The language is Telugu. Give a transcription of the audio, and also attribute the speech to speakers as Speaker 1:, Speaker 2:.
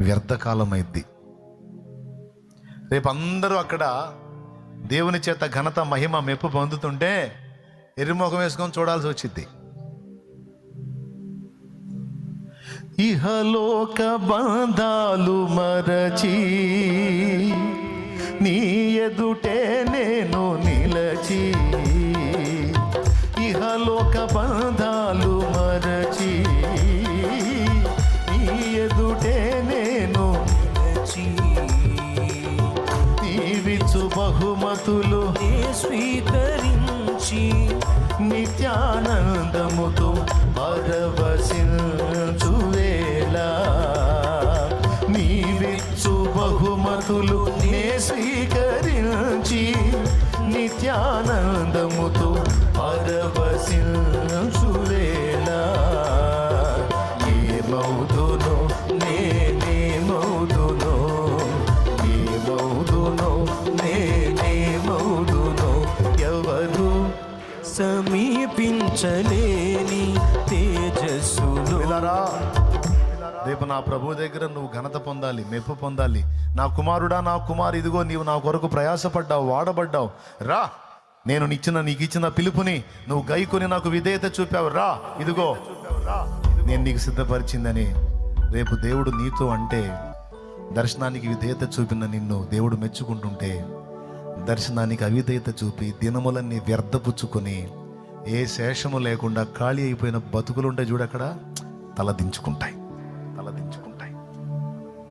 Speaker 1: వ్యర్థకాలమైద్ది. రేపు అందరూ అక్కడ దేవుని చేత ఘనత మహిమ మెప్పు పొందుతుంటే ఎరుముఖం వేసుకొని చూడాల్సి వచ్చింది ఇహలోక బంధాలు మరచి నీ ఎదుటే నేను నిలచి ఇహలోక బంధాలు బహుమతులు
Speaker 2: స్వీకరించి
Speaker 1: నిత్యానందముతో పరవశించువేళ నీవిచ్చు బహుమతులు నే స్వీకరించి నిత్యానందము
Speaker 2: సమీపించలేని
Speaker 1: తేజస్సు రేపు నా ప్రభు దగ్గర నువ్వు ఘనత పొందాలి మెప్పు పొందాలి. నా కుమారుడా నా కుమారు ఇదిగో నీవు నా కొరకు ప్రయాసపడ్డావు వాడబడ్డావు. రా నేను నిచ్చిన నీకు ఇచ్చిన పిలుపుని నువ్వు గైకొని నాకు విధేయత చూపావు. రా ఇదిగో నేను నీకు సిద్ధపరిచిందని రేపు దేవుడు నీతో అంటే దర్శనానికి విధేయత చూపిన నిన్ను దేవుడు మెచ్చుకుంటుంటే దర్శనానికి అవిధేయత చూపి దినములన్నీ వ్యర్థపుచ్చుకొని ఏ శేషము లేకుండా ఖాళీ అయిపోయిన బతుకులుంటే చూడక్కడ తల దించుకుంటాయి.